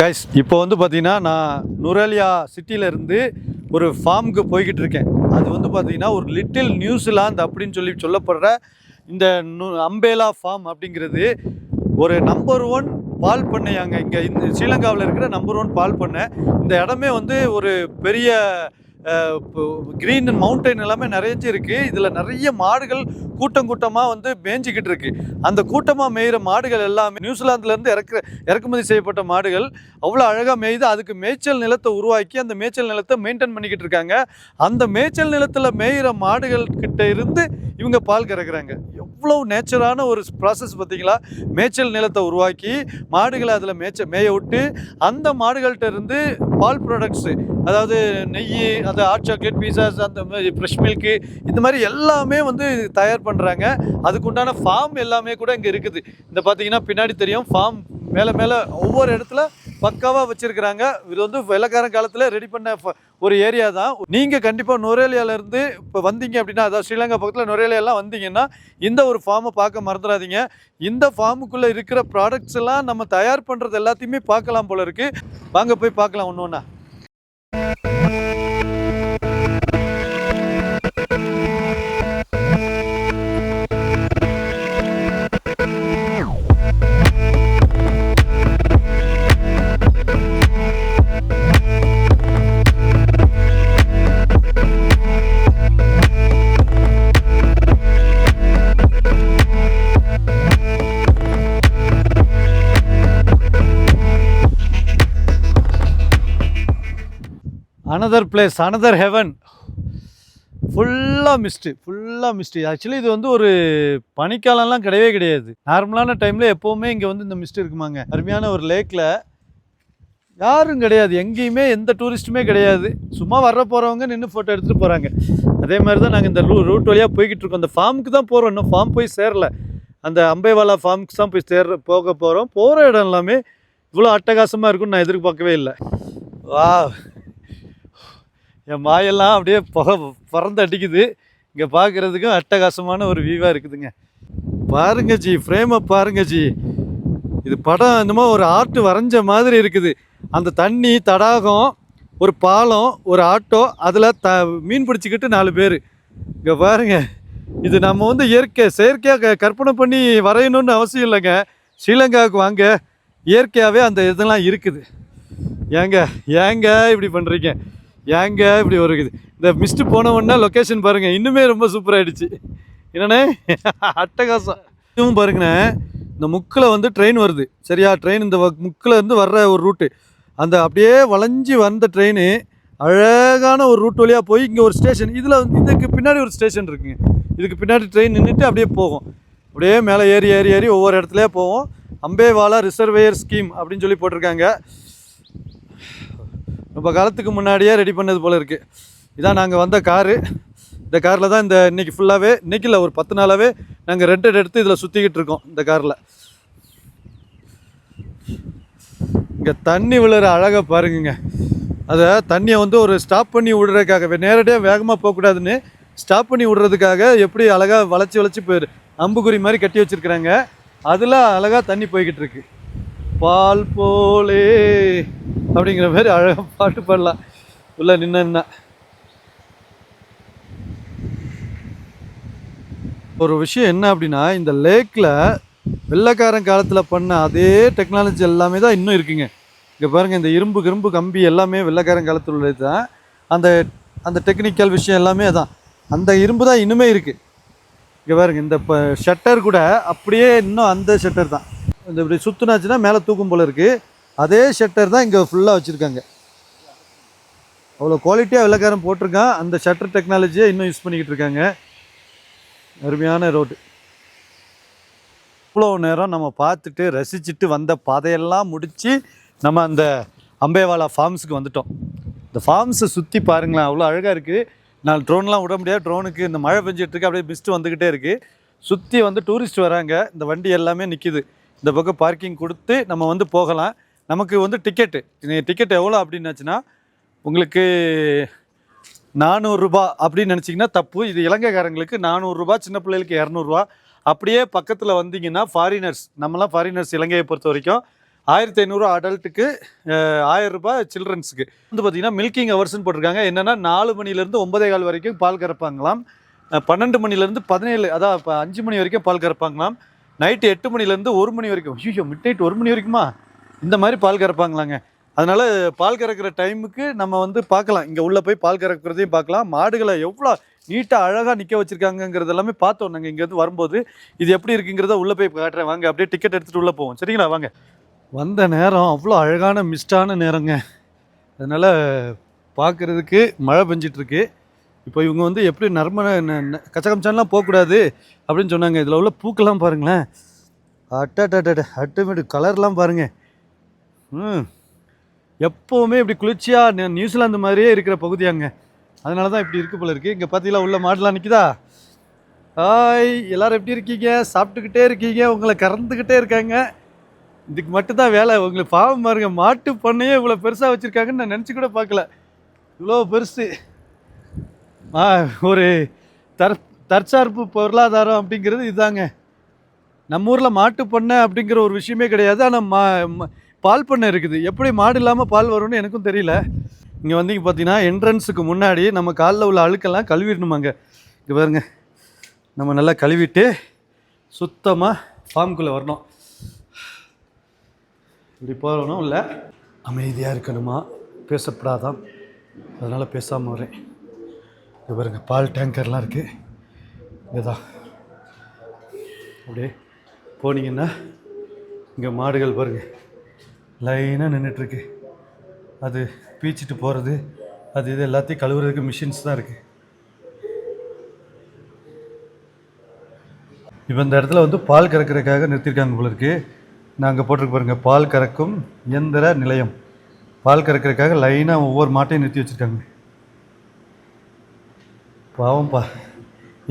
Guys இப்போ வந்து பார்த்தீங்கன்னா நான் நுரேலியா சிட்டியிலேருந்து ஒரு ஃபார்முக்கு போய்கிட்டு இருக்கேன். அது வந்து பார்த்தீங்கன்னா ஒரு லிட்டில் நியூசிலாந்து அப்படின்னு சொல்லி சொல்லப்படுற இந்த அம்பேலா ஃபார்ம் அப்படிங்கிறது ஒரு நம்பர் ஒன் பால் பண்ணையாங்க இங்கே இந்த ஸ்ரீலங்காவில் இருக்கிற நம்பர் ஒன் பால் பண்ணை. இந்த இடமே வந்து ஒரு பெரிய க்ரீன் மவுண்டைன் எல்லாமே நிறைய இருக்குது இதில் நிறைய மாடுகள் கூட்டம் கூட்டமாக வந்து மேய்ஞ்சிக்கிட்டு இருக்கு. அந்த கூட்டமாக மேய்கிற மாடுகள் எல்லாமே நியூசிலாந்துலேருந்து இறக்குற இறக்குமதி செய்யப்பட்ட மாடுகள் அவ்வளோ அழகாக மேய்து அதுக்கு மேய்ச்சல் நிலத்தை உருவாக்கி அந்த மேய்ச்சல் நிலத்தை மெயின்டைன் பண்ணிக்கிட்டு இருக்காங்க. அந்த மேய்ச்சல் நிலத்தில் மேய்கிற மாடுகள் கிட்ட இருந்து இவங்க பால் கறக்குறாங்க. எவ்வளோ நேச்சரான ஒரு ப்ராசஸ் பார்த்திங்களா? மேய்ச்சல் நிலத்தை உருவாக்கி மாடுகளை அதில் மேய்ச்ச மேய விட்டு அந்த மாடுகள்கிட்ட இருந்து பால் ப்ராடக்ட்ஸு அதாவது நெய் அந்த ஹாட் சாக்லேட் பீஸாஸ் அந்த மாதிரி ஃப்ரெஷ் மில்க்கு இந்த மாதிரி எல்லாமே வந்து தயார் பண்ணுறாங்க அதுக்குண்டான ஃபார்ம் எல்லாமே கூட இங்கே இருக்குது. இந்த பார்த்தீங்கன்னா பின்னாடி தெரியும் ஃபார்ம் மேலே மேலே ஒவ்வொரு இடத்துல பக்காவாக வச்சுருக்கிறாங்க. இது வந்து வெள்ளக்காரன் காலத்தில் ரெடி பண்ண ஃப- ஒரு ஏரியா தான். நீங்கள் கண்டிப்பாக நுரேலியாவிலேருந்து இப்போ வந்தீங்க அப்படின்னா அதாவது ஸ்ரீலங்கா பக்கத்தில் நொரேலியாலாம் வந்தீங்கன்னா இந்த ஒரு ஃபார்மை பார்க்க மறந்துடாதீங்க. இந்த ஃபார்முக்குள்ளே இருக்கிற ப்ராடக்ட்ஸ் எல்லாம் நம்ம தயார் பண்ணுறது எல்லாத்தையுமே பார்க்கலாம் போல இருக்குது வாங்க போய் பார்க்கலாம் ஒன்று ஒன்றா அனதர் பிளேஸ் அனதர் ஹெவன் ஃபுல்லாக மிஸ்ட்டு ஃபுல்லாக மிஸ்ட்டு ஆக்சுவலி இது வந்து ஒரு பனிக்காலம்லாம் கிடையவே கிடையாது. நார்மலான டைமில் எப்போவுமே இங்கே வந்து இந்த மிஸ்ட் இருக்குமாங்க. அருமையான ஒரு லேக்கில் யாரும் கிடையாது. எங்கேயுமே எந்த டூரிஸ்ட்டுமே கிடையாது. சும்மா வர போகிறவங்க நின்று ஃபோட்டோ எடுத்துகிட்டு போகிறாங்க அதே மாதிரி தான் நாங்கள் இந்த ரூ ரூட் வழியாக போய்கிட்டு இருக்கோம். அந்த ஃபார்முக்கு தான் போகிறோம் இன்னும் ஃபார்ம் போய் சேரல. அந்த அம்பைவாலா ஃபார்முக்கு தான் போய் சேர போக போகிறோம் போகிற இடம் எல்லாமே இவ்வளோ அட்டகாசமாக இருக்கும்னு நான் எதிர்பார்க்கவே இல்லை. வா என் மாயெல்லாம் அப்படியே புகை பறந்து அடிக்குது. இங்கே பார்க்குறதுக்கும் அட்டகாசமான ஒரு வியூவாக இருக்குதுங்க. பாருங்க ஜி ஃப்ரேமை பாருங்க ஜி. இது படம் என்னமோ ஒரு ஆர்ட் வரைஞ்ச மாதிரி இருக்குது. அந்த தண்ணி தடாகம் ஒரு பாலம் ஒரு ஆட்டோ அதில் த மீன் பிடிச்சிக்கிட்டு நாலு பேர். இங்கே பாருங்க. இது நம்ம வந்து இயற்கை செயற்கையாக க- கற்பனை பண்ணி வரையணும்னு அவசியம் இல்லைங்க. ஸ்ரீலங்காவுக்கு வாங்க. இயற்கையாகவே அந்த இதெல்லாம் இருக்குது. ஏங்க ஏங்க இப்படி பண்ணுறீங்க ஏங்க இப்படி வருகுது? இந்த மிஸ்ட் போன உடனே லொக்கேஷன் பாருங்கள் இன்னுமே ரொம்ப சூப்பராகிடுச்சு என்னண்ணே? அட்டகாசம். இதுவும் பாருங்கண்ணே இந்த முக்கில் வந்து ட்ரெயின் வருது. சரியா? ட்ரெயின் இந்த வ- முக்கில் இருந்து வர்ற ஒரு ரூட்டு அந்த அப்படியே வளைஞ்சி வந்த ட்ரெயின் அழகான ஒரு ரூட் வழியாக போய் இங்கே ஒரு ஸ்டேஷன் இதில் இதுக்கு பின்னாடி ஒரு ஸ்டேஷன் இருக்குங்க. இதுக்கு பின்னாடி ட்ரெயின் நின்றுட்டு அப்படியே போகும். அப்படியே மேலே ஏறி ஏறி ஏறி ஒவ்வொரு இடத்துலயே போவோம். அம்பேவாலா ரிசர்வேயர் ஸ்கீம் அப்படின்னு சொல்லி போட்டிருக்காங்க. ரொம்ப காலத்துக்கு முன்னாடியே ரெடி பண்ணது போல் இருக்குது இதான் நாங்கள் வந்த காரு. இந்த காரில் தான் இந்த இன்னைக்கு ஃபுல்லாகவே இன்றைக்கில் இல்லை ஒரு பத்து நாளாகவே நாங்கள் ரெண்டட் எடுத்து இதில் சுற்றிக்கிட்டு இருக்கோம் இந்த காரில். இங்கே தண்ணி விழுற அழகாக பாருங்க அதை தண்ணியை வந்து ஒரு ஸ்டாப் பண்ணி விடுறதுக்காக நேரடியாக வேகமாக போகக்கூடாதுன்னு ஸ்டாப் பண்ணி விடுறதுக்காக எப்படி அழகாக வளைச்சி வளைச்சி போயிரு. அம்புக்குறி மாதிரி கட்டி வச்சுருக்குறாங்க. அதில் அழகாக தண்ணி போய்கிட்டு இருக்குது பால் போலே. அப்படிங்கிற மாதிரி அழகாக பாட்டு பாடலாம். உள்ள நின்னா ஒரு விஷயம் என்ன அப்படின்னா இந்த லேக்கில் வெள்ளைக்காரன் காலத்தில் பண்ண அதே டெக்னாலஜி எல்லாமே தான் இன்னும் இருக்குங்க. இங்கே பாருங்கள் இந்த இரும்பு கிரும்பு கம்பி எல்லாமே வெள்ளைக்காரன் காலத்தில் உள்ளது தான். அந்த அந்த டெக்னிக்கல் விஷயம் எல்லாமே தான் அந்த இரும்பு தான் இன்னுமே இருக்குது இங்கே பாருங்க இந்த இப்போ ஷட்டர் கூட அப்படியே இன்னும் அந்த ஷட்டர் தான். இந்த இப்படி சுற்றுனாச்சுன்னா மேலே தூக்கும் போல இருக்குது அதே ஷட்டர் தான் இங்கே ஃபுல்லாக வச்சுருக்காங்க. அவ்வளோ குவாலிட்டியாக வெள்ளக்காரன் போட்டிருக்கான். அந்த ஷட்டர் டெக்னாலஜியை இன்னும் யூஸ் பண்ணிக்கிட்டு இருக்காங்க. அருமையான ரோடு இவ்வளோ நேரம் நம்ம பார்த்துட்டு ரசிச்சுட்டு வந்த பாதையெல்லாம் முடித்து நம்ம அந்த அம்பேவாலா ஃபார்ம்ஸுக்கு வந்துட்டோம். இந்த ஃபார்ம்ஸை சுற்றி பாருங்களேன் அவ்வளோ அழகாக இருக்குது நான் ட்ரோன்லாம் விட முடியாது. ட்ரோனுக்கு இந்த மழை பெஞ்சிட்ருக்கு அப்படியே மிஸ்ட்டு வந்துக்கிட்டே இருக்குது சுற்றி வந்து டூரிஸ்ட் வராங்க. இந்த வண்டி எல்லாமே நிற்கிது இந்த பக்கம் பார்க்கிங் கொடுத்து நம்ம வந்து போகலாம். நமக்கு வந்து டிக்கெட்டு டிக்கெட் எவ்வளோ அப்படின்னாச்சுன்னா உங்களுக்கு நானூறுரூபா அப்படின்னு நினச்சிங்கன்னா தப்பு. இது இலங்கைக்காரங்களுக்கு நானூறுரூபா சின்ன பிள்ளைகளுக்கு இரநூறுவா அப்படியே பக்கத்தில் வந்தீங்கன்னா ஃபாரினர்ஸ் நம்மலாம் ஃபாரினர்ஸ் இலங்கையை பொறுத்த வரைக்கும் ஆயிரத்தி ஐநூறு அடல்ட்டுக்கு ஆயிரம் சில்ட்ரன்ஸுக்கு வந்து பார்த்தீங்கன்னா மில்கிங் ஹவர்ஸ்னு போட்டிருக்காங்க. என்னென்னா நாலு மணிலேருந்து ஒன்பதே கால் வரைக்கும் பால் கறப்பாங்களாம். பன்னெண்டு மணிலேருந்து பதினேழு அதான் இப்போ அஞ்சு மணி வரைக்கும் பால் கறப்பாங்களாம். நைட்டு எட்டு மணிலேருந்து ஒரு மணி வரைக்கும். ஐயோ மிட் நைட் ஒரு மணி வரைக்குமா? இந்த மாதிரி பால் கறப்பாங்களாங்க. அதனால் பால் கறக்கிற டைமுக்கு நம்ம வந்து பார்க்கலாம். இங்கே உள்ளே போய் பால் கறக்கிறதையும் பார்க்கலாம். மாடுகளை எவ்வளோ நீட்டாக அழகாக நிற்க வச்சுருக்காங்கங்கிறது எல்லாமே பார்த்தோம். நாங்கள் இங்கேருந்து வரும்போது இது எப்படி இருக்குங்கிறத உள்ளே போய் காட்டுறேன். வாங்க அப்படியே டிக்கெட் எடுத்துகிட்டு உள்ளே போவோம். சரிங்களா? வாங்க. வந்த நேரம் அவ்வளோ அழகான மிஸ்டான நேரங்க. அதனால் பார்க்குறதுக்கு மழை பெஞ்சிட்ருக்கு இப்போ இவங்க வந்து எப்படி நர்ம கச்சகம்சான்லாம் போகக்கூடாது அப்படின்னு சொன்னாங்க. இதில் உள்ள பூக்கெல்லாம் பாருங்களேன். அட்டட்ட அட்டுமேட்டு கலர்லாம் பாருங்கள் ம். எப்போவுமே இப்படி குளிர்ச்சியாக நியூசிலாந்து மாதிரியே இருக்கிற பகுதியாங்க அதனால தான் இப்படி இருக்குது போல இருக்குது இங்கே பார்த்தீங்களா உள்ள மாடலாம் நிற்குதா ஹாய் எல்லோரும் எப்படி இருக்கீங்க? சாப்பிட்டுக்கிட்டே இருக்கீங்க. உங்களை கறந்துக்கிட்டே இருக்காங்க. இதுக்கு மட்டும்தான் வேலை. உங்களுக்கு பாவம் பாருங்கள் மாட்டு பண்ணையே இவ்வளோ பெருசாக வச்சுருக்காங்கன்னு நான் நினச்சி கூட பார்க்கல. இவ்வளோ பெருசு. ஒரு தற் தற்சார்பு பொருளாதாரம் அப்படிங்கிறது இதுதாங்க நம்ம ஊரில் மாட்டு பண்ணை அப்படிங்கிற ஒரு விஷயமே கிடையாது. ஆனால் மா ம- பால் பண்ணை இருக்குது. எப்படி மாடு இல்லாமல் பால் வரும்னு எனக்கும் தெரியல. இங்கே வந்தீங்க பார்த்தீங்கன்னா என்ட்ரன்ஸுக்கு முன்னாடி நம்ம காலில் உள்ள அழுக்கெல்லாம் கழுவிடணுமாங்க. இங்கே பாருங்க. நம்ம நல்லா கழுவிட்டு சுத்தமாக ஃபார்முக்குள்ளே வரணும். இப்படி போகணும் இல்லை? அமைதியாக இருக்கணுமா? பேசப்படாதான் அதனால் பேசாமல் வரேன். இது பால் டேங்கர்லாம் இருக்குது இதுதான் அப்படியே போனீங்கன்னா இங்கே மாடுகள் பாருங்கள் லைனாக நின்றுட்டுருக்கு அது பீச்சிட்டு போகிறது அது இது எல்லாத்தையும் கழுவுறதுக்கு மிஷின்ஸ் தான் இருக்குது இப்போ இந்த இடத்துல வந்து பால் கறக்கிறதுக்காக நிறுத்தியிருக்காங்க போல இருக்குது நாங்கள் போட்டிருக்கு பாருங்கள் பால் கறக்கும் இயந்திர நிலையம். பால் கறக்கிறதுக்காக லைனாக ஒவ்வொரு மாட்டையும் நிறுத்தி வச்சுருக்காங்க. பாவம்ப்பா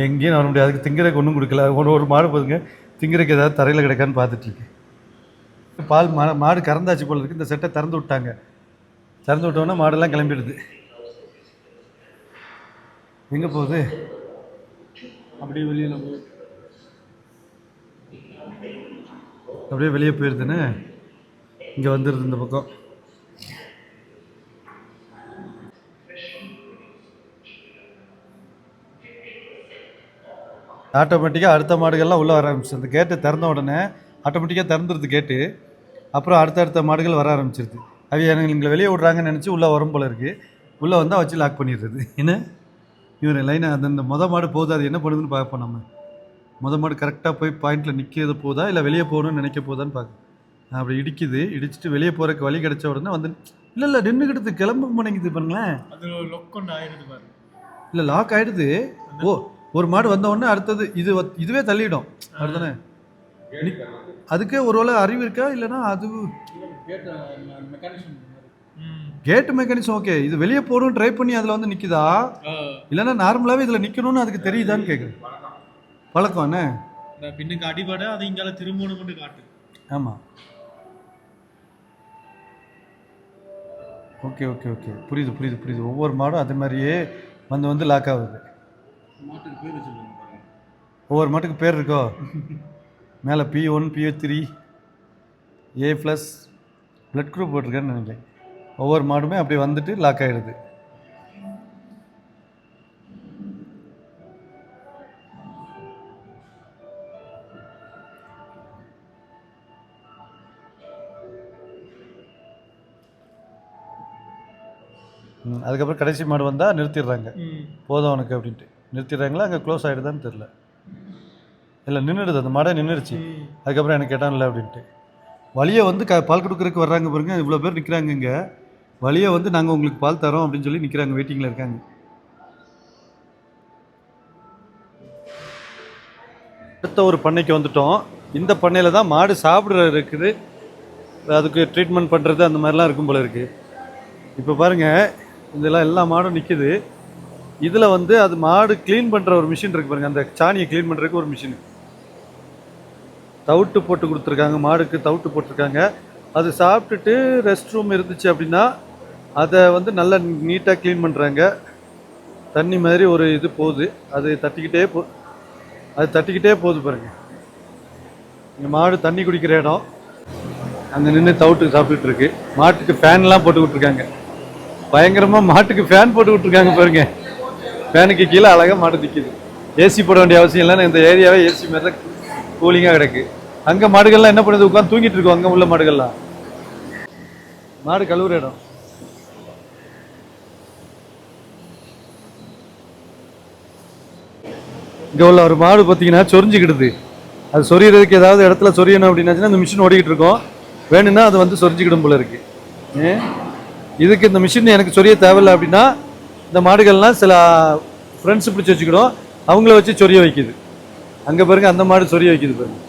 எங்கேயும் வர முடியாது அதுக்கு திங்கிறக்கு ஒன்றும் கொடுக்கல. ஒரு ஒரு மாடு போதுங்க. திங்கிறக்கு ஏதாவது தரையில் கிடைக்கான்னு பார்த்துட்ருக்கேன் பால் மா மாடு கறந்தாச்சு போல இருக்குது இந்த செட்டை திறந்து விட்டாங்க. திறந்து விட்டோன்னா மாடெல்லாம் கிளம்பிடுது. எங்கே போகுது? அப்படியே வெளியே போ. அப்படியே வெளியே போயிருதுன்னு இங்கே வந்துடுது இந்த பக்கம். ஆட்டோமேட்டிக்காக அடுத்த மாடுகள்லாம் உள்ளே வர ஆரம்பிச்சு அந்த கேட்டை திறந்த உடனே ஆட்டோமேட்டிக்காக திறந்துருது கேட்டு அப்புறம் அடுத்தடுத்த மாடுகள் வர ஆரம்பிச்சிருது. அது எனக்கு எங்களை வெளியே விட்றாங்கன்னு நினச்சி உள்ளே வரும் போல இருக்குது உள்ளே வந்தால் வச்சு லாக் பண்ணிடுறது. என்ன? இவர் லைனாக அந்த இந்த மொத மாடு போகுது அது என்ன பண்ணுதுன்னு பார்ப்போம் நம்ம. முத மாடு கரெக்டாக போய் பாயிண்டில் நிற்கிறது போதா இல்லை வெளியே போகணும்னு நினைக்க போதான்னு பார்க்க அப்படி இடிக்குது இடிச்சிட்டு வெளியே போகிறதுக்கு வழி கிடைச்ச உடனே வந்து இல்லை இல்லை நின்றுக்கிட்டு கிளம்ப மாட்டேங்குது பாருங்களேன். அது லொக் பாரு இல்லை லாக் ஆகிடுது ஓ ஒரு மாடு வந்த உடனே அடுத்தது இது இதுவே தள்ளிடும். அதுதானே அதுக்கே ஒரு வேளை அறிவு இருக்கா? இல்லைன்னா அது மெக்கானிசம் கேட்டு மெக்கானிசம் ஓகே இது வெளியே போகணும் ட்ரை பண்ணி அதில் வந்து நிற்குதா இல்லைன்னா நார்மலாகவே இதில் நிற்கணும்னு அதுக்கு தெரியுதான்னு கேட்குறேன் பழக்கம் என்ன? பின்னுக்கு அடிபட அது இங்கால திரும்பணும் கொண்டு காட்டு. ஆமாம் ஓகே ஓகே ஓகே புரியுது புரியுது புரியுது. ஒவ்வொரு மாடும் அது மாதிரியே வந்து வந்து லாக் ஆகுது. மாட்டுக்கு பேர் வச்சிருக்காங்க பாருங்க. ஒவ்வொரு மாட்டுக்கு பேர் இருக்கோ? மேலே B one B three A plus blood group போட்டிருக்கேன்னு நினைக்கிறேன். ஒவ்வொரு மாடுமே அப்படியே வந்துட்டு லாக் ஆகிடுது அதுக்கப்புறம் கடைசி மாடு வந்தால் நிறுத்திடுறாங்க. போதும் உனக்கு அப்படின்ட்டு. நிறுத்திடுறாங்களா? அங்கே க்ளோஸ் ஆகிடுதான்னு தெரில இல்லை நின்றுடுது அந்த மாடே நின்றுடுச்சு அதுக்கப்புறம் எனக்கு கேட்டான்ல அப்படின்ட்டு. வழியை வந்து க பால் கொடுக்குறதுக்கு வர்றாங்க பாருங்க. இவ்வளோ பேர் நிற்கிறாங்க இங்கே. வழியை வந்து நாங்கள் உங்களுக்கு பால் தரோம் அப்படின்னு சொல்லி நிற்கிறாங்க வெயிட்டிங்கில் இருக்காங்க. அடுத்த ஒரு பண்ணைக்கு வந்துட்டோம். இந்த பண்ணையில் தான் மாடு சாப்பிட்ற இருக்குது. அதுக்கு ட்ரீட்மெண்ட் பண்ணுறது அந்த மாதிரிலாம் இருக்கும் போல இருக்குது இப்போ பாருங்கள் இதெல்லாம் எல்லா மாடும் நிற்கிது இதில் வந்து அது மாடு க்ளீன் பண்ணுற ஒரு மிஷின் இருக்கு பாருங்கள் அந்த சாணியை க்ளீன் பண்ணுறதுக்கு ஒரு மிஷின் தவிட்டு போட்டு கொடுத்துருக்காங்க. மாடுக்கு தவிட்டு போட்டிருக்காங்க. அது சாப்பிட்டுட்டு ரெஸ்ட் ரூம் இருந்துச்சு அப்படின்னா அதை வந்து நல்லா நீட்டாக க்ளீன் பண்ணுறாங்க தண்ணி மாதிரி ஒரு இது போகுது. அது தட்டிக்கிட்டே போ அது தட்டிக்கிட்டே போகுது பாருங்கள் இங்கே மாடு தண்ணி குடிக்கிற இடம். அங்கே நின்று தவிட்டு சாப்பிட்டுட்டு இருக்கு. மாட்டுக்கு ஃபேன்லாம் போட்டு விட்ருக்காங்க பயங்கரமாக மாட்டுக்கு ஃபேன் போட்டு விட்ருக்காங்க பாருங்கள் ஃபேனுக்கு கீழே அழகாக மாடு நிற்கிது ஏசி போட வேண்டிய அவசியம் இல்லைன்னு இந்த ஏரியாவே ஏசி மாதிரி தான் கூலிங்காக கிடக்கு. அங்கே மாடுகள்லாம் என்ன பண்ணுது? உட்காந்து தூங்கிட்டு இருக்கோம். அங்கே உள்ள மாடுகள்லாம். மாடு கழுவுற இடம். இங்கே உள்ள ஒரு மாடு பார்த்தீங்கன்னா சொரிஞ்சுக்கிடுது. அது சொரியறதுக்கு ஏதாவது இடத்துல சொரியணும் அப்படின்னாச்சுன்னா இந்த மிஷின் ஓடிக்கிட்டு இருக்கோம். வேணும்னா அது வந்து சொரிஞ்சுக்கிடும் போல இருக்கு. இதுக்கு இந்த மிஷின் எனக்கு சொரிய தேவையில்லை அப்படின்னா இந்த மாடுகள்லாம் சில ஃப்ரெண்ட்ஸ் பிடிச்சி வச்சுக்கிடும் அவங்கள வச்சு சொரிய வைக்குது. அங்கே பாருங்க அந்த மாடு சொரிய வைக்குது பாருங்க.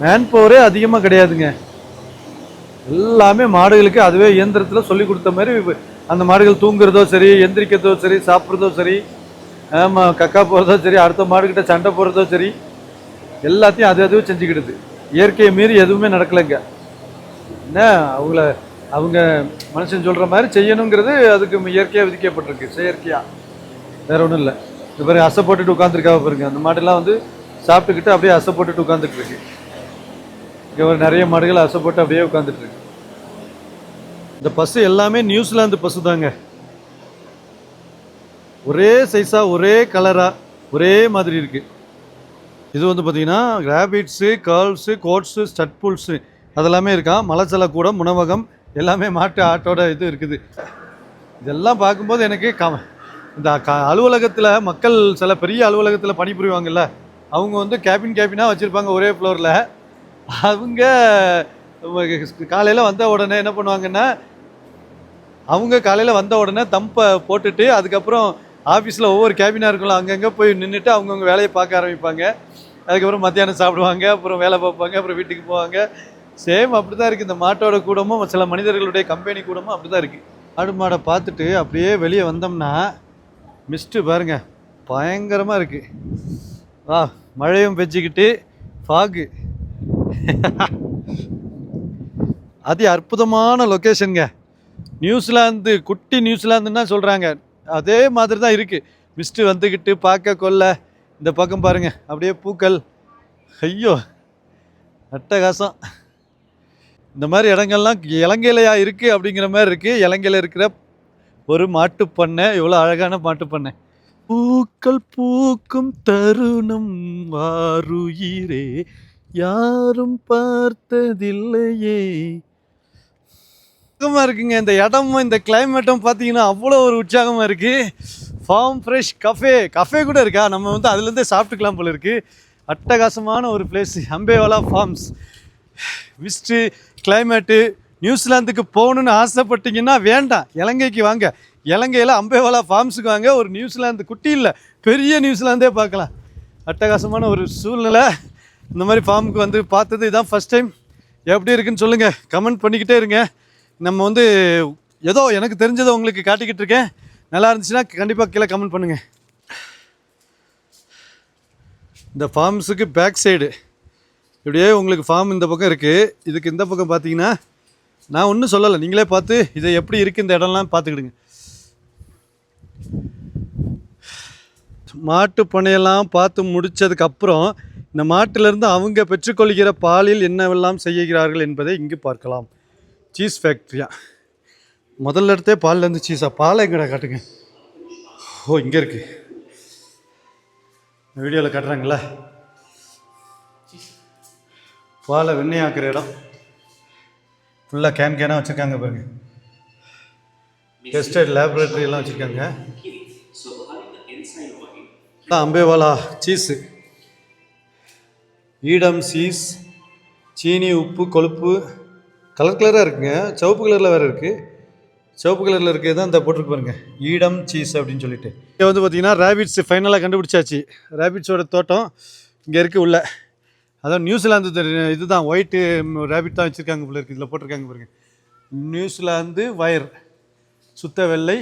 மேன் பவரே அதிகமாக கிடையாதுங்க. எல்லாமே மாடுகளுக்கு அதுவே இயந்திரத்தில் சொல்லி கொடுத்த மாதிரி அந்த மாடுகள் தூங்குறதோ சரி எந்திரிக்கிறதோ சரி சாப்பிட்றதோ சரி ஆமாம் கக்கா போகிறதோ சரி அடுத்த மாடுக்கிட்ட சண்டை போகிறதோ சரி எல்லாத்தையும் அது அதுவே செஞ்சுக்கிடுது. இயற்கையை மீறி எதுவுமே நடக்கலைங்க. என்ன அவங்கள அவங்க மனுஷன் சொல்கிற மாதிரி செய்யணுங்கிறது அதுக்கு இயற்கையாக விதிக்கப்பட்டிருக்கு செயற்கையாக வேற ஒன்றும் இல்லை. இப்போ பாருங்க அசை போட்டுட்டு உட்காந்துருக்காவ பாருங்க. அந்த மாடெல்லாம் வந்து சாப்பிட்டுக்கிட்டு அப்படியே அசை போட்டுட்டு உட்காந்துட்டு இருக்கு இங்கே ஒரு நிறைய மாடுகள் அசை போட்டு அப்படியே உட்காந்துட்டு இருக்கு இந்த பசு எல்லாமே நியூசிலாந்து பசு தாங்க. ஒரே சைஸாக ஒரே கலராக ஒரே மாதிரி இருக்கு. இது வந்து பார்த்தீங்கன்னா கிராபிட்ஸு கேர்ள்ஸு கோட்ஸு ஸ்டட்புல்ஸு அதெல்லாமே இருக்கான் மலைச்சல கூட உணவகம் எல்லாமே மாட்டு ஆட்டோட இது இருக்குது. இதெல்லாம் பார்க்கும்போது எனக்கு க இந்த க அலுவலகத்தில் மக்கள் சில பெரிய அலுவலகத்தில் பணிபுரிவாங்கல்ல அவங்க வந்து கேபின் கேபினாக வச்சுருப்பாங்க ஒரே ஃப்ளோரில் அவங்க காலையில் வந்த உடனே என்ன பண்ணுவாங்கன்னா அவங்க காலையில் வந்த உடனே தம்பை போட்டுட்டு அதுக்கப்புறம் ஆஃபீஸில் ஒவ்வொரு கேபினாக இருக்கும்ல அங்கங்கே போய் நின்றுட்டு அவங்கவுங்க வேலையை பார்க்க ஆரம்பிப்பாங்க. அதுக்கப்புறம் மத்தியானம் சாப்பிடுவாங்க அப்புறம் வேலை பார்ப்பாங்க அப்புறம் வீட்டுக்கு போவாங்க. சேம் அப்படி தான் இருக்குது இந்த மாட்டோட கூடமும் சில மனிதர்களுடைய கம்பெனி கூடமும் அப்படி தான் இருக்குது ஆடு மாடை பார்த்துட்டு அப்படியே வெளியே வந்தோம்னா மிஸ்ட்டு பாருங்க பயங்கரமாக இருக்குது வா மழையும் பெஞ்சிக்கிட்டு ஃபாகு அதி அற்புதமான லொக்கேஷனுங்க நியூசிலாந்து குட்டி நியூசிலாந்துன்னு தான் சொல்கிறாங்க அதே மாதிரி தான் இருக்குது மிஸ்ட்டு வந்துக்கிட்டு பார்க்க கொள்ள இந்த பக்கம் பாருங்கள் அப்படியே பூக்கள். ஐயோ அட்டகாசம். இந்த மாதிரி இடங்கள்லாம் இலங்கையிலையா இருக்குது அப்படிங்கிற மாதிரி இருக்குது இலங்கையில் இருக்கிற ஒரு மாட்டுப்பண்ணை இவ்வளோ அழகான மாட்டுப்பண்ணை பூக்கள் பூக்கும் தருணம் வாருயிரே யாரும் பார்த்ததில்லையே. உற்சாகமாக இருக்குங்க. இந்த இடமும் இந்த கிளைமேட்டும் பார்த்தீங்கன்னா அவ்வளோ ஒரு உற்சாகமாக இருக்குது ஃபார்ம் ஃப்ரெஷ் கஃபே கஃபே கூட இருக்கா? நம்ம வந்து அதுலேருந்தே சாப்பிட்டுக்கலாம் போல இருக்குது அட்டகாசமான ஒரு place Ambewala farms visit climate நியூசிலாந்துக்கு போகணுன்னு ஆசைப்பட்டீங்கன்னா வேண்டாம். இலங்கைக்கு வாங்க. இலங்கையில் அம்பேவாலா ஃபார்ம்ஸுக்கு வாங்க. ஒரு நியூசிலாந்து குட்டி இல்லை. பெரிய நியூசிலாந்தே பார்க்கலாம். அட்டகாசமான ஒரு சூழ்நிலை. இந்த மாதிரி ஃபார்முக்கு வந்து பார்த்தது இதான் ஃபஸ்ட் டைம் எப்படி இருக்குன்னு சொல்லுங்கள் கமெண்ட் பண்ணிக்கிட்டே இருங்க. நம்ம வந்து ஏதோ எனக்கு தெரிஞ்சதை உங்களுக்கு காட்டிக்கிட்டு இருக்கேன். நல்லா இருந்துச்சுன்னா கண்டிப்பாக கீழே கமெண்ட் பண்ணுங்கள் இந்த ஃபார்ம்ஸுக்கு பேக் சைடு இப்படியே உங்களுக்கு ஃபார்ம் இந்த பக்கம் இருக்குது இதுக்கு இந்த பக்கம் பார்த்தீங்கன்னா நான் ஒன்றும் சொல்லலை. நீங்களே பார்த்து இதை எப்படி இருக்குது இந்த இடம்லாம் பார்த்துக்கிடுங்க. மாட்டு பனையெல்லாம் பார்த்து முடித்ததுக்கப்புறம் இந்த மாட்டிலிருந்து அவங்க பெற்றுக்கொள்கிற பாலில் என்னவெல்லாம் செய்கிறார்கள் என்பதை இங்கு பார்க்கலாம். சீஸ் ஃபேக்ட்ரியா முதல்ல இடத்தே பால்லேருந்து சீஸா பாலை எங்கடா காட்டுங்க? ஓ இங்கே இருக்குது வீடியோவில் காட்டுறாங்களா பாலை வெண்ணையாக்குற இடம். ஃபுல்லாக கேன் கேனாக வச்சுருக்காங்க பாருங்க. டெஸ்டட் லேபரேட்டரி எல்லாம் வச்சுருக்காங்க. அம்பேவாலா சீஸு ஈடம் சீஸ் சீனி உப்பு கொழுப்பு. கலர் கலராக இருக்குங்க. சிவப்பு கலரில் வேறு இருக்குது சிவப்பு கலரில் இருக்கிறது தான் இந்த போட்டிருக்கு பாருங்க. ஈடம் சீஸ் அப்படின்னு சொல்லிட்டு. இங்கே வந்து பார்த்தீங்கன்னா ரேபிட்ஸ் ஃபைனலாக கண்டுபிடிச்சாச்சு. ரேபிட்ஸோட தோட்டம் இங்கே இருக்குது உள்ளே. அதான் நியூசிலாந்து தெரி- இதுதான் ஒயிட்டு ரேபிட் தான் வச்சுருக்காங்க போல இருக்குது இதில் போட்டிருக்காங்க பாருங்க. நியூசிலாந்து வயர் சுத்த வெள்ளை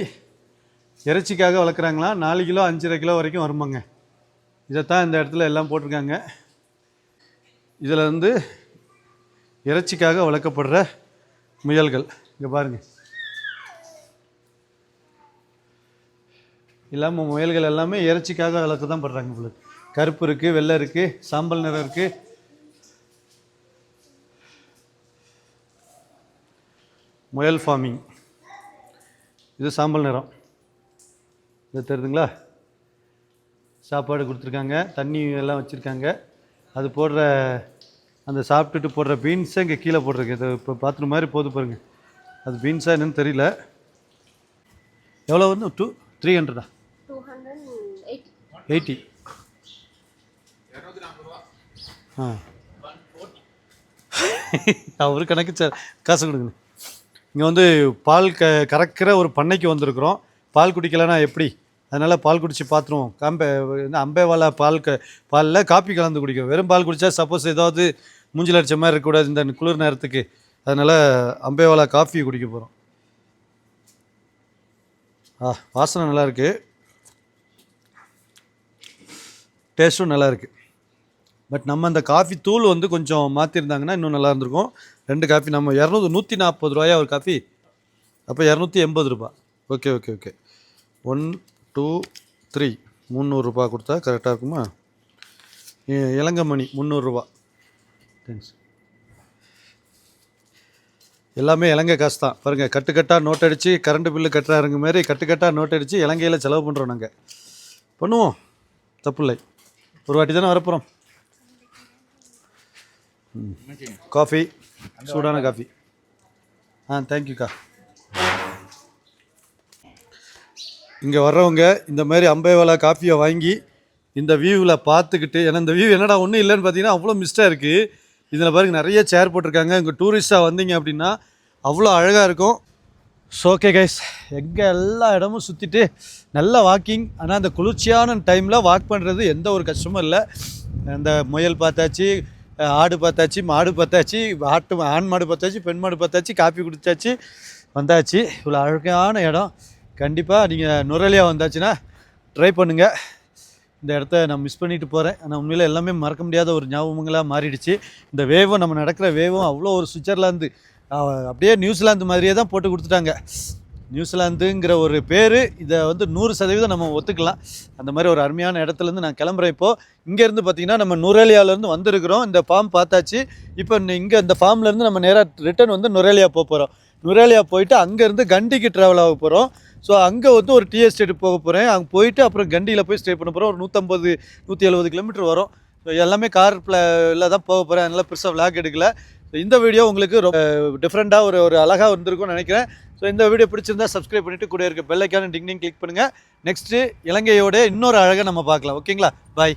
இறைச்சிக்காக வளர்க்குறாங்களா? நாலு கிலோ அஞ்சரை கிலோ வரைக்கும் வருமாங்க. இதைத்தான் இந்த இடத்துல எல்லாம் போட்டிருக்காங்க. இதில் வந்து இறைச்சிக்காக வளர்க்கப்படுற முயல்கள். இங்கே பாருங்கள் இல்லாமல் முயல்கள் எல்லாமே இறைச்சிக்காக வளர்க்க தான் படுறாங்க உங்களுக்கு கருப்பு இருக்குது வெள்ளை இருக்குது சாம்பல் நிறம் இருக்குது முயல் ஃபார்மிங் இது சாம்பல் நிறம். இது தெரியுதுங்களா? சாப்பாடு கொடுத்துருக்காங்க. தண்ணி எல்லாம் வச்சுருக்காங்க. அது போடுற அந்த சாப்பிட்டுட்டு போடுற பீன்ஸை இங்கே கீழே போட்டிருக்கு. இது இப்போ பாத்ரூம் மாதிரி போது பாருங்க. அது பீன்ஸாக என்னன்னு தெரியல. எவ்வளோ வந்து? டூ த்ரீ ஹண்ட்ரடா எயிட்டி ஆ. அவர் கணக்கு சார் காசு கொடுங்க. இங்கே வந்து பால் க கறக்கிற ஒரு பண்ணைக்கு வந்திருக்கிறோம். பால் குடிக்கலைன்னா எப்படி? அதனால் பால் குடித்து பார்த்துருவோம் காம்பே என்ன அம்பேவாலா பால் க பாலில் காப்பி கலந்து குடிக்கும் வெறும் பால் குடித்தா சப்போஸ் ஏதாவது மூஞ்சில் அடிச்ச மாதிரி இருக்கக்கூடாது இந்த குளிர் நேரத்துக்கு. அதனால் அம்பேவாலா காஃபி குடிக்க போகிறோம் ஆ வாசனை நல்லாயிருக்கு டேஸ்ட்டும் நல்லாயிருக்கு பட் நம்ம அந்த காஃபி தூள் வந்து கொஞ்சம் மாற்றிருந்தாங்கன்னா இன்னும் நல்லா இருந்திருக்கும். ரெண்டு காஃபி நம்ம இரநூறு நூற்றி நாற்பது ரூபாயா ஒரு காஃபி அப்போ இரநூத்தி எண்பது ரூபா. Okay okay okay. One two three முந்நூறுரூபா கொடுத்தா கரெக்டாக இருக்குமா? இளங்கமணி முந்நூறுரூவா தேங்க்ஸ் எல்லாமே இலங்கை காசு தான் பாருங்கள் கட்டு கட்டாக நோட் அடித்து கரண்ட் பில்லு கட்டுறாருங்க மாதிரி கட்டு கட்டாக நோட் அடித்து இலங்கையில் செலவு பண்ணுறோம் நாங்கள் பண்ணுவோம். தப்பு இல்லை ஒரு வாட்டி தானே வரப்போகிறோம் காஃபி சூடான காஃபி. ஆ தேங்க்யூக்கா இங்கே வர்றவங்க இந்த மாதிரி அம்பேவாலா காஃபியை வாங்கி இந்த வியூவில் பார்த்துக்கிட்டு ஏன்னா இந்த வியூ என்னடா ஒன்றும் இல்லைன்னு பார்த்தீங்கன்னா அவ்வளோ மிஸ்டாக இருக்குது இதில் பாருங்க நிறைய சேர் போட்டிருக்காங்க. இங்கே டூரிஸ்ட்டாக வந்தீங்க அப்படின்னா அவ்வளோ அழகாக இருக்கும். ஸோ ஓகே கைஸ் எங்கே எல்லா இடமும் சுற்றிட்டு நல்ல வாக்கிங் ஆனால் அந்த குளிர்ச்சியான டைமில் வாக் பண்ணுறது எந்த ஒரு கஷ்டமும் இல்லை. அந்த முயல் பார்த்தாச்சு. ஆடு பார்த்தாச்சு மாடு பார்த்தாச்சு ஆட்டு ஆண் மாடு பார்த்தாச்சு பெண் மாடு பார்த்தாச்சு காப்பி குடித்தாச்சு வந்தாச்சு. இவ்வளோ அழகான இடம். கண்டிப்பாக நீங்கள் நுரலியாக வந்தாச்சுன்னா ட்ரை பண்ணுங்கள் இந்த இடத்த நான் மிஸ் பண்ணிட்டு போகிறேன் ஆனால் உண்மையில் எல்லாமே மறக்க முடியாத ஒரு ஞாபகங்களாக மாறிடுச்சு. இந்த வேவும் நம்ம நடக்கிற வேவும் அவ்வளோ ஒரு சுவிட்சர்லாந்து அப்படியே நியூசிலாந்து மாதிரியே தான் போட்டு கொடுத்துட்டாங்க. நியூசிலாந்துங்கிற ஒரு பேர் இதை வந்து நூறு சதவீதம் நம்ம ஒத்துக்கலாம். அந்த மாதிரி ஒரு அருமையான இடத்துலேருந்து நான் கிளம்புறேன் இப்போது இங்கேருந்து பார்த்தீங்கன்னா நம்ம நுரேலியாவிலேருந்து வந்திருக்கிறோம். இந்த ஃபார்ம் பார்த்தாச்சு. இப்போ இங்கே இந்த ஃபார்ம்லேருந்து நம்ம நேராக ரிட்டர்ன் வந்து நுரேலியா போக போகிறோம் நுரேலியா போயிட்டு அங்கேருந்து கண்டிக்கு ட்ராவல் ஆக போகிறோம் ஸோ அங்கே வந்து ஒரு டீ எஸ்டேட் போக போகிறேன் அங்கே போயிட்டு அப்புறம் கண்டியில் போய் ஸ்டே பண்ண போகிறோம் ஒரு நூற்றம்பது நூற்றி எழுபது கிலோமீட்டர் வரும். ஸோ எல்லாமே கார் ப்ள தான் போக போகிறேன் அதனால் பெருசாக விளாக் எடுக்கல. இந்த வீடியோ உங்களுக்கு ரொம்ப டிஃப்ரெண்ட்டாக ஒரு ஒரு அழகாக இருந்திருக்கும்னு நினைக்கிறேன். ஸோ இந்த வீடியோ பிடிச்சிருந்தா சப்ஸ்கிரைப் பண்ணிவிட்டு கூட இருக்க பெல்லைக்கான டிங் டிங் கிளிக் பண்ணுங்கள் நெக்ஸ்ட்டு இலங்கையோட இன்னொரு அழகை நம்ம பார்க்கலாம். ஓகேங்களா பாய்